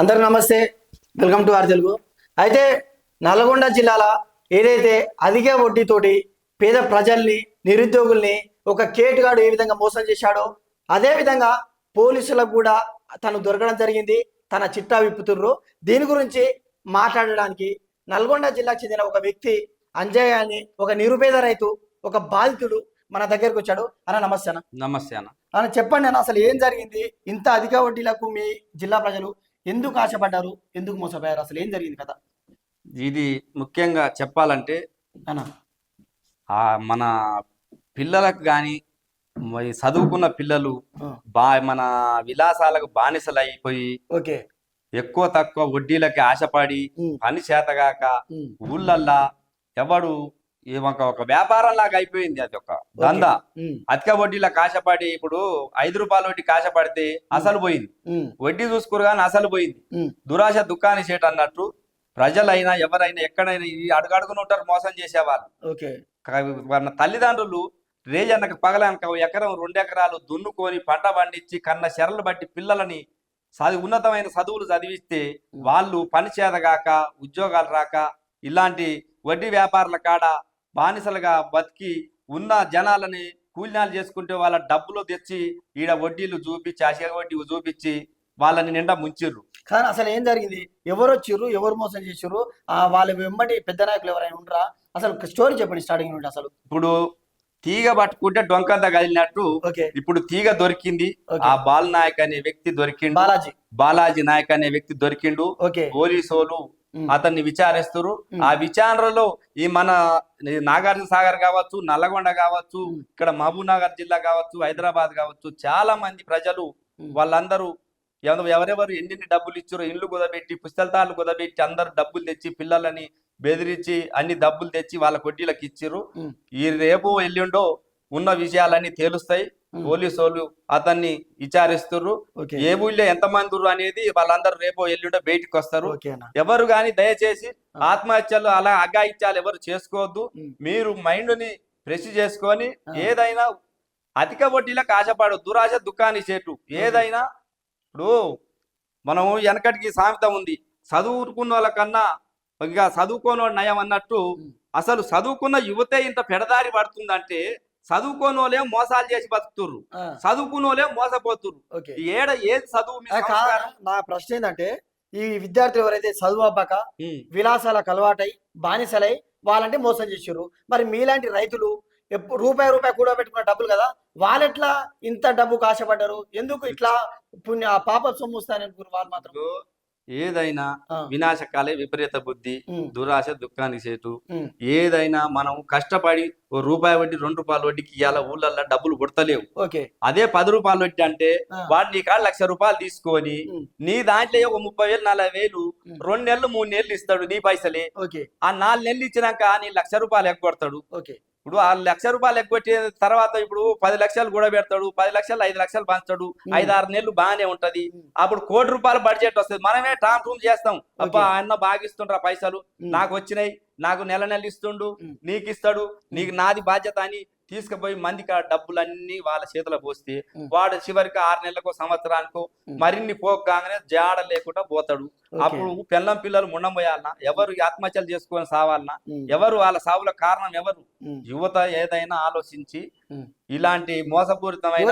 అందరికి నమస్తే. Welcome to R Telugu. అయితే నల్గొండ జిల్లాల ఏదైతే అధిక వడ్డీతోటి పేద ప్రజల్ని నిరుద్యోగుల్ని ఒక కేటుగాడు ఏ విధంగా మోసం చేశాడో అదే విధంగా పోలీసులకు కూడా తను దొరకడం జరిగింది. తన చిట్టా విప్పుతుర్రు. దీని గురించి మాట్లాడడానికి నల్గొండ జిల్లాకు చెందిన ఒక వ్యక్తి అంజయ్య అని ఒక నిరుపేద రైతు ఒక బాధితుడు మన దగ్గరకు వచ్చాడు. అన్న నమస్తే అన్న. నమస్తే అన్న. అన్న చెప్పండి అన్న అసలు ఏం జరిగింది? ఇంత అధిక వడ్డీలకు మీ జిల్లా ప్రజలు ఎందుకు ఆశపడ్డారు? ఎందుకు మోసపోయారు? అసలు ఏం జరిగింది కదా ఇది ముఖ్యంగా చెప్పాలంటే ఆ మన పిల్లలకు కానీ చదువుకున్న పిల్లలు బా మన విలాసాలకు బానిసలు అయిపోయి ఓకే. ఎక్కువ తక్కువ వడ్డీలకి ఆశపడి పని చేతగాక ఊళ్ళల్లా ఎవడు ఈ ఒక ఒక వ్యాపారం లాగా అయిపోయింది అది ఒక దందా. ఉమ్, అధిక వడ్డీలకు ఆశపడి ఇప్పుడు ఐదు రూపాయల వడ్డీకి ఆశపడితే అసలు పోయింది. వడ్డీ చూసుకోరు కానీ అసలు పోయింది. దురాశ దుఃఖాన్ని చేట అన్నట్టు ప్రజలైనా ఎవరైనా ఎక్కడైనా అడుగడుగున ఉంటారు మోసం చేసేవాళ్ళు. తల్లిదండ్రులు రేజన్నకు పగలనక ఎకరం రెండు ఎకరాలు దున్నుకొని పంట పండించి కన్న శరలు బట్టి పిల్లలని చదివి ఉన్నతమైన చదువులు చదివిస్తే వాళ్ళు పని చేతగాక ఉద్యోగాలు రాక ఇలాంటి వడ్డీ వ్యాపారుల కాడ బానిసలుగా బతికి ఉన్న జనాలని కూలినాలు చేసుకుంటే వాళ్ళ డబ్బులు తెచ్చి ఈడ వడ్డీలు చూపించి అసలు వడ్డీ చూపించి వాళ్ళని నిండా ముంచిర్రు. కానీ అసలు ఏం జరిగింది? ఎవరు వచ్చిర్రు? ఎవరు మోసం చేసిర్రు? ఆ వాళ్ళ వెంబడి పెద్ద నాయకులు ఎవరైనా ఉండరా? అసలు స్టోరీ చెప్పండి స్టార్టింగ్ నుండి అసలు. ఇప్పుడు తీగ పట్టుకుంటే డొంకంత కదిలినట్టు ఇప్పుడు తీగ దొరికింది. ఆ బాల్ నాయక్ అనే వ్యక్తి దొరికిండు బాలాజీ బాలాజీ నాయక్ అనే వ్యక్తి దొరికిండు పోలీసోలు అతన్ని విచారిస్తారు. ఆ విచారణలో ఈ మన నాగార్జున సాగర్ కావచ్చు నల్లగొండ కావచ్చు. ఇక్కడ మహబూబ్ నగర్ జిల్లా కావచ్చు హైదరాబాద్ కావచ్చు చాలా మంది ప్రజలు. వాళ్ళందరూ ఎవ- ఎవరెవరు ఎన్ని డబ్బులు ఇచ్చారో ఇల్లు కుదబెట్టి పుస్తకాలు కుదబెట్టి అందరు డబ్బులు తెచ్చి పిల్లలని బెదిరించి అన్ని డబ్బులు తెచ్చి వాళ్ళ కొడ్డీలకు ఇచ్చిర్రు. ఈ రేపు ఎల్లుండో ఉన్న విషయాలన్నీ తేలుస్తాయి. పోలీసు వాళ్ళు అతన్ని విచారిస్తుర్రు. ఏ ఊళ్ళో ఎంతమంది ఉర్రు అనేది వాళ్ళందరూ రేపు ఎల్లుండో బయటికి వస్తారు. ఎవరు గాని దయచేసి ఆత్మహత్యలు అలా అఘాయిత్యాలు ఎవరు చేసుకోవద్దు. మీరు మైండ్ని ఫ్రెష్ చేసుకొని. ఏదైనా అధిక వడ్డీలకు ఆశపడు దురాశ దుఃఖాన్ని చేటు. ఏదైనా ఇప్పుడు మనం వెనకటికి సామెత ఉంది. చదువుకున్న వాళ్ళకన్నా ఇంకా చదువుకోని వాడు నయం అన్నట్టు. అసలు చదువుకున్న యువతే ఇంత పెడదారి పడుతుందంటే చదువుకోని వాళ్ళే మోసాలు చేసి బతుకుతుర్రు. వాళ్ళే మోసపోతుర్రు. ఏడ ఏది చదువు? నా ప్రశ్న ఏంటంటే ఈ విద్యార్థులు ఎవరైతే చదువు అబ్బాక. విలాసాలకు అలవాటై బానిసలై వాళ్ళంటే మోసం చేసారు మరి మీలాంటి రైతులు ఎప్పుడు రూపాయి రూపాయి కూడా పెట్టుకున్న డబ్బులు కదా వాళ్ళెట్లా ఇంత డబ్బుకు ఆశపడ్డారు ఎందుకు ఇట్లా పుణ్య పాప సొమ్ము వస్తాయని వాళ్ళు మాత్రం? ఏదైనా వినాశకాలే విపరీత బుద్ధి దురాశ దుఃఖానికి ఉమ్, ఏదైనా మనం కష్టపడి ఓ రూపాయి వడ్డీ రెండు రూపాయల వడ్డీకి ఇవాళ ఊళ్ళల్లో డబ్బులు పుడతలేవు ఓకే. అదే పది రూపాయల వడ్డీ అంటే వాడు నీ కాడ లక్ష రూపాయలు తీసుకొని నీ దాంట్లో ఒక ముప్పై వేలు నలభై వేలు. రెండు నెలలు మూడు నెలలు ఇస్తాడు నీ పైసలే. ఆ నాలుగు నెలలు ఇచ్చినాక నీ లక్ష రూపాయలు ఎగ్గొడతాడు. ఓకే. ఇప్పుడు ఆ లక్ష రూపాయలు ఎగ్గొట్టిన తర్వాత ఇప్పుడు పది లక్షలు కూడా పెడతాడు పది లక్షలు ఐదు లక్షలు పంచుతాడు ఉమ్. ఐదు ఆరు నెలలు బాగానే ఉంటది. అప్పుడు కోటి రూపాయల బడ్జెట్ వస్తుంది. మనమే టామ్ టూమ్ చేస్తాం. అబ్బా. అన్న బాగా ఇస్తుండ్రా పైసలు. నాకు వచ్చినాయి. నాకు నెల నెల ఇస్తుండు. నీకు ఇస్తాడు నీకు నాది బాధ్యత అని తీసుకుపోయి మందికి ఆ డబ్బులన్నీ వాళ్ళ చేతిలో పోస్తే. వాడు చివరికి ఆరు నెలలకు సంవత్సరానికో. మరిన్ని పోగానే జాడ లేకుండా పోతాడు. అప్పుడు పిల్లం పిల్లలు ముండం పోయాలన్నా ఎవరు ఆత్మహత్యలు చేసుకొని సావాలన్నా ఎవరు వాళ్ళ సావుల కారణం ఎవరు యువత ఏదైనా ఆలోచించి. ఇలాంటి మోసపూరితమైన.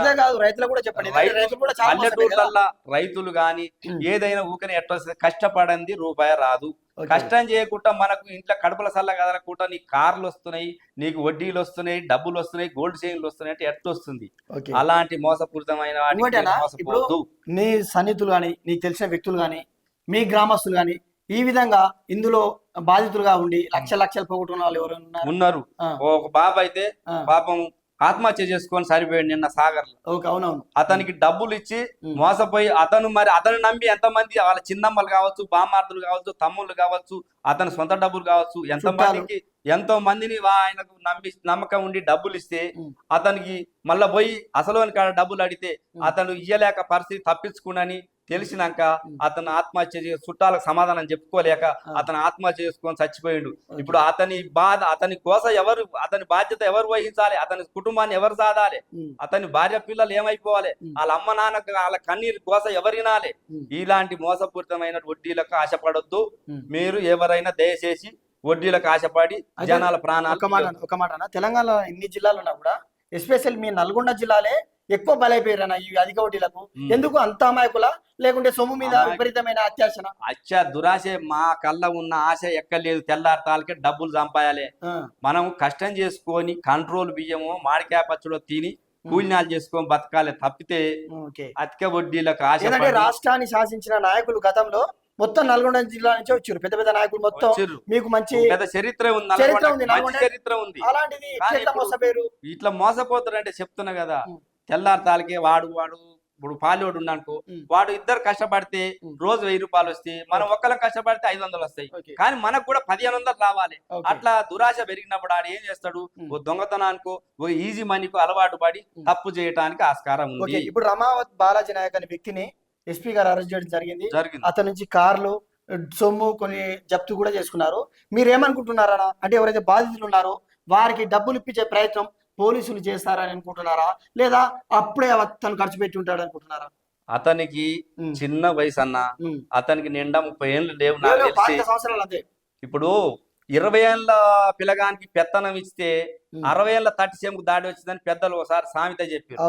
పల్లెటూర్లల్లా రైతులు గాని. ఏదైనా ఊకని ఎట్లా కష్టపడంది రూపాయి రాదు. కష్టం చేయకుండా మనకు ఇంట్లో కడుపుల సల్ల కదలకుండా నీకు కార్లు వస్తున్నాయి నీకు వడ్డీలు వస్తున్నాయి డబ్బులు వస్తున్నాయి గోల్డ్ చైన్లు వస్తున్నాయి అంటే ఎట్లా వస్తుంది. అలాంటి మోసపూరితమైన నీ సన్నిహితులు కానీ నీకు తెలిసిన వ్యక్తులు కానీ మీ గ్రామస్తులు కానీ ఈ విధంగా ఇందులో బాధితులుగా ఉండి లక్ష లక్షలు పోగొట్టుకున్న వాళ్ళు ఎవరైనా ఉన్నారు? ఒక బాబు అయితే పాపం ఆత్మహత్య చేసుకొని సరిపోయాడు నిన్న సాగర్ అవునవును అతనికి డబ్బులు ఇచ్చి. మోసపోయి అతను మరి అతను నమ్మి ఎంతమంది వాళ్ళ చిన్నమ్మలు కావచ్చు బామార్దులు కావచ్చు తమ్ముళ్ళు కావచ్చు అతని సొంత డబ్బులు కావచ్చు ఎంత చుట్టాలు. మందికి ఎంతో మందిని వా- ఆయనకు నమ్మి నమ్మకం ఉండి డబ్బులు ఇస్తే. అతనికి మళ్ళా పోయి అసలు కాడ డబ్బులు అడిగితే. అతను ఇయ్యలేక పరిస్థితి తప్పించుకునని తెలిసినాక అతను ఆత్మహత్య చేసి చుట్టాలకు సమాధానం చెప్పుకోలేక అతను ఆత్మహత్య చేసుకొని చచ్చిపోయిండు. ఇప్పుడు అతని బాధ అతని కోసం ఎవరు అతని బాధ్యత ఎవరు వహించాలి? అతని కుటుంబాన్ని ఎవరు సాధాలి? అతని భార్య పిల్లలు ఏమైపోవాలి. వాళ్ళ అమ్మ నాన్నకు వాళ్ళ కన్నీరు కోస ఎవరు వినాలి. ఇలాంటి మోసపూరితమైన వడ్డీలకు ఆశపడొద్దు. మీరు ఎవరైనా దయచేసి వడ్డీలకు ఆశపడి జనాల ప్రాణాలు ఒక మాట ఒక మాట అన్న తెలంగాణలో ఇన్ని జిల్లాలు ఉన్నా కూడా ఎస్పెషల్ మీ నల్గొండ జిల్లాలే ఎక్కువ బలైపోయారు అన్న ఈ అధిక వడ్డీలకు. ఎందుకు అంత అమాయకుల? లేకుంటే సొమ్ము మీద విపరీతమైన అత్యాశన. అచ్చ దురాశ మా కళ్ళ ఉన్న ఆశ ఎక్కలేదు తెల్లారతాలకే డబ్బులు సంపాయాలి. మనం కష్టం చేసుకొని కంట్రోల్ బియ్యము మామిడికాయ పచ్చడి తిని కూలినాలు చేసుకొని బతకాలి తప్పితే అధిక వడ్డీలకు ఆశ రాష్ట్రాన్ని శాసించిన నాయకులు గతంలో మొత్తం నల్గొండ జిల్లా నుంచి వచ్చారు పెద్ద పెద్ద నాయకులు మొత్తం మీకు మంచి పెద్ద చరిత్ర ఉంది చరిత్ర ఉంది, అలాంటిది ఇప్పుడు- మోసపోయారు? ఇట్లా మోసపోతారంటే చెప్తున్నా కదా. తెల్లారతాలకే వాడు వాడు ఇప్పుడు పాలోడు ఉన్నానుకో. వాడు ఇద్దరు కష్టపడితే. రోజు వెయ్యి రూపాయలు వస్తాయి మనం ఒక్కరం కష్టపడితే ఐదు వందలు వస్తాయి. కానీ మనకు కూడా పదిహేను వందలు రావాలి. అట్లా దురాశ పెరిగినప్పుడు ఆడు ఏం చేస్తాడు. ఓ దొంగతనానికో ఓ ఈజీ మనీకో అలవాటు పడి. తప్పు చేయటానికి ఆస్కారం ఉంది. ఇప్పుడు రమావత్ బాలాజీ నాయక్ అనే వ్యక్తిని ఎస్పీ గారు అరెస్ట్ చేయడం జరిగింది. జరిగింది. అతని నుంచి కార్లు సొమ్ము కొన్ని జప్తు కూడా చేసుకున్నారు. మీరు ఏమనుకుంటున్నారా అంటే ఎవరైతే బాధితులు ఉన్నారో వారికి డబ్బులు ఇప్పించే ప్రయత్నం పోలీసులు చేస్తారని అనుకుంటున్నారా? లేదా అప్పుడే తను ఖర్చు పెట్టి ఉంటాడు అనుకుంటున్నారా? అతనికి చిన్న వయసు అన్న. అతనికి నిండా ముప్పై ఏళ్ళు లేవు సంవత్సరాలు అంతే. ఇప్పుడు ఇరవై ఏళ్ళ పిల్లగానికి పెత్తనం ఇస్తే. అరవై ఏళ్ళ తట్టి చెంపు దాడి వచ్చిందని పెద్దలు ఒకసారి సామెత చెప్పారు.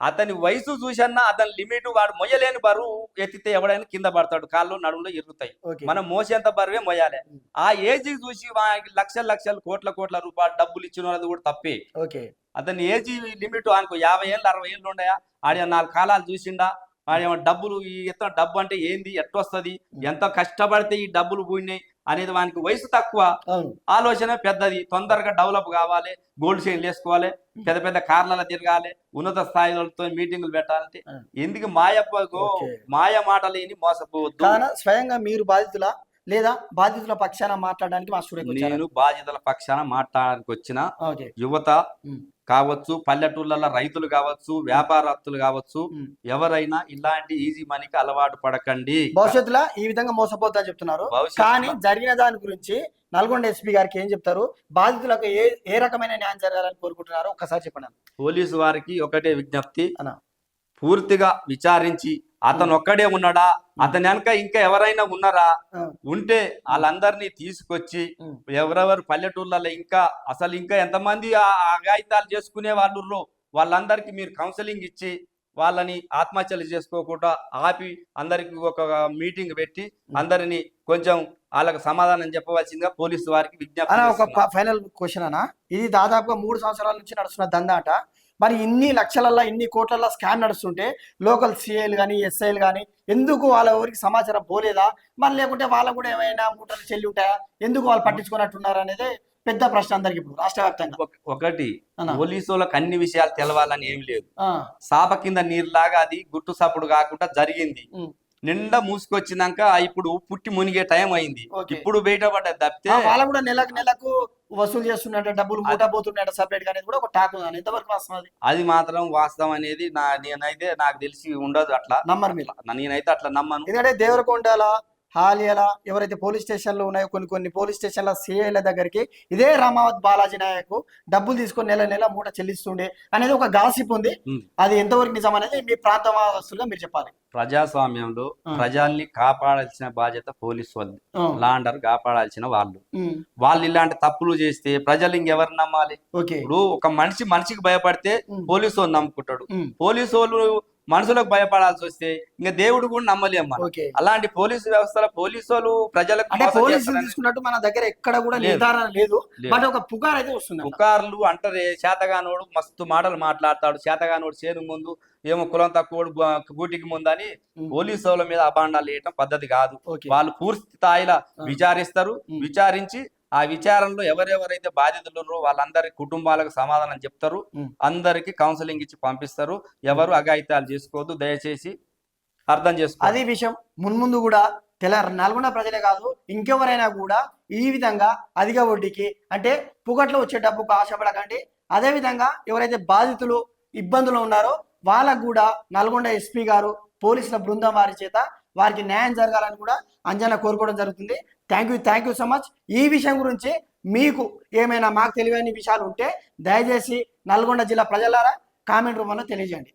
అతని వయసు చూసన్నా అతని లిమిట్ వాడు మొయ్యలేని బరువు ఎత్తితే ఎవడైనా కింద పడతాడు కాళ్ళు నడుములో ఇరుగుతాయి ఓకే. మనం మోసేంత బరువే మొయ్యాలి. ఆ ఏజ్ చూసి లక్షల లక్షలు కోట్ల కోట్ల రూపాయలు డబ్బులు ఇచ్చిన వాళ్ళది కూడా తప్పే. ఓకే. అతని ఏజ్ లిమిట్ అనుకో యాభై ఏళ్ళు అరవై ఏళ్ళు ఉండయా? ఆడ నాలుగు కాలాలు చూసిండా? ఆడేమో డబ్బులు ఈ ఎత్త డబ్బు అంటే ఏంది? ఎట్టొస్తుంది ఎంత కష్టపడితే ఈ డబ్బులు పోయినాయి? అనేది వానికి వయసు తక్కువ. ఆలోచన పెద్దది. తొందరగా డెవలప్ కావాలి. గోల్డ్ చైన్లు వేసుకోవాలి. పెద్ద పెద్ద కార్లలో తిరగాలి. ఉన్నత స్థాయిలతో మీటింగులు పెట్టాలంటే. ఎందుకు ఓకే. మాయ మాటలేని మోసపోవద్దు. స్వయంగా మీరు బాధితుల? లేదా బాధితుల పక్షాన మాట్లాడడానికి మా వచ్చారా నేను బాధ్యతల పక్షాన మాట్లాడడానికి వచ్చిన యువత. కావచ్చు పల్లెటూళ్ళలో రైతులు కావచ్చు వ్యాపారస్తులు కావచ్చు. ఎవరైనా ఇలాంటి ఈజీ మనీకి అలవాటు పడకండి భవిష్యత్తులో ఈ విధంగా మోసపోద్దా చెప్తున్నారు కానీ జరిగిన దాని గురించి నల్గొండ ఎస్పీ గారికి ఏం చెప్తారు బాధితులకు ఏ ఏ రకమైన న్యాయం జరగాలని కోరుకుంటున్నారో ఒకసారి చెప్పండి. పోలీసు వారికి ఒకటే విజ్ఞప్తి. పూర్తిగా విచారించి అతను ఒక్కడే ఉన్నాడా? అతని వెనక ఇంకా ఎవరైనా ఉన్నారా. ఉంటే వాళ్ళందరినీ తీసుకొచ్చి. ఎవరెవరు పల్లెటూళ్ళలో ఇంకా అసలు ఇంకా ఎంతమంది ఆ అఘాయితాలు చేసుకునే వాళ్ళు వాళ్ళందరికీ మీరు కౌన్సిలింగ్ ఇచ్చి వాళ్ళని ఆత్మహత్యలు చేసుకోకుండా ఆపి అందరికి ఒక మీటింగ్ పెట్టి అందరినీ కొంచెం వాళ్ళకి సమాధానం చెప్పవలసిందిగా పోలీసు వారికి విజ్ఞప్తి అన్న ఒక. ఫైనల్ క్వశ్చన్ అన్న. ఇది దాదాపుగా మూడు సంవత్సరాల నుంచి నడుస్తున్న దందా అట మరి ఇన్ని లక్షలల్లో ఇన్ని కోట్లల్లో స్కామ్ నడుస్తుంటే లోకల్ సిఐలు కానీ ఎస్ఐలు కానీ ఎందుకు వాళ్ళ ఊరికి సమాచారం పోలేదా? మరి లేకుంటే వాళ్ళకు కూడా ఏమైనా మూటలు చెల్లి ఉంటాయా? ఎందుకు వాళ్ళు పట్టించుకున్నట్టున్నారు అనేది పెద్ద ప్రశ్న అందరికి ఇప్పుడు రాష్ట్ర వ్యాప్తంగా. ఒక- ఒకటి. పోలీసు వాళ్ళకి అన్ని విషయాలు తెలవాలని ఏం లేదు. సాప కింద నీరులాగా అది గుట్టు సప్పుడు కాకుండా జరిగింది. నిండా మూసుకొచ్చినాక ఇప్పుడు పుట్టి మునిగే టైం అయింది. ఇప్పుడు బయటపడ్డది తప్పితే ఆ, వాళ్ళకు కూడా నెలకు నెలకు వసూలు చేస్తున్నట్టు డబ్బులు మూట పోతున్నట్టు సపరేట్గా అనేది కూడా ఒక టాక్ ఉంది ఎంతవరకు వస్తున్నది అది? మాత్రం వాస్తవం అనేది నా నేనైతే నాకు తెలిసి ఉండదు అట్లా. నమ్మరు మీరు. నేనైతే అట్లా నమ్మను. ఎందుకంటే దేవరకొండల హాలియాల ఎవరైతే పోలీస్ స్టేషన్లు ఉన్నాయో కొన్ని కొన్ని పోలీస్ స్టేషన్ల సిఐల దగ్గరికి ఇదే రామావత్ బాలాజీ నాయక్ డబ్బులు తీసుకొని నెల నెల మూట చెల్లిస్తుండే అనేది ఒక గాసిప్ ఉంది. అది ఎంతవరకు నిజం అనేది మీ ప్రాంత వాసులుగా మీరు చెప్పాలి. ప్రజాస్వామ్యంలో. ప్రజల్ని కాపాడాల్సిన బాధ్యత పోలీసు వాళ్ళు లాండర్ కాపాడాల్సిన వాళ్ళు. వాళ్ళు ఇలాంటి తప్పులు చేస్తే ప్రజలు ఇంకెవరు నమ్మాలి? ఇప్పుడు ఒక మనిషి మనిషికి భయపడితే పోలీసు వాళ్ళు నమ్ముకుంటాడు. పోలీసు వాళ్ళు మనుషులకు భయపడాల్సి వస్తే ఇంకా దేవుడు కూడా నమ్మలేం మనం ఓకే అలాంటి పోలీసు వ్యవస్థలో పోలీసు వాళ్ళు ప్రజలకు అంటే పోలీసులు తీసుకున్నట్టు మన దగ్గర ఎక్కడ కూడా. నిర్ధారణ లేదు. బట్ ఒక పుకార్ అయితే వస్తుంది పుకార్లు అంటారే చేతగానోడు మస్తు మాటలు మాట్లాడతాడు చేతగానోడు చేను ముందు ఏమో కులం తక్కువడు గూటికి ముందు అని పోలీసు వాళ్ళ మీద అబాండాలు వేయటం పద్ధతి కాదు వాళ్ళు పూర్తి స్థాయిలో. విచారిస్తారు. విచారించి ఆ విచారణలో ఎవరెవరైతే బాధితులు వాళ్ళందరి కుటుంబాలకు సమాధానం చెప్తారు. అందరికి కౌన్సిలింగ్ ఇచ్చి పంపిస్తారు. ఎవరు అఘాయితాలు చేసుకోవద్దు. దయచేసి అర్థం చేసుకో అది విషయం మున్ముందు కూడా తెల నల్గొండ ప్రజలే కాదు ఇంకెవరైనా కూడా ఈ విధంగా అధిక వడ్డీకి అంటే పుగట్లో వచ్చే డబ్బుకు ఆశపడకండి. అదే విధంగా ఎవరైతే బాధితులు ఇబ్బందులు ఉన్నారో వాళ్ళకు కూడా నల్గొండ ఎస్పీ గారు పోలీసుల బృందం వారి చేత వారికి న్యాయం జరగాలని కూడా అంజన కోరుకోవడం జరుగుతుంది. Thank you thank you so much ఈ విషయం గురించి మీకు ఏమైనా మాకు తెలియని విషయాలు ఉంటే దయచేసి నల్గొండ జిల్లా ప్రజలారా కామెంట్ రూపంలో తెలియజేయండి.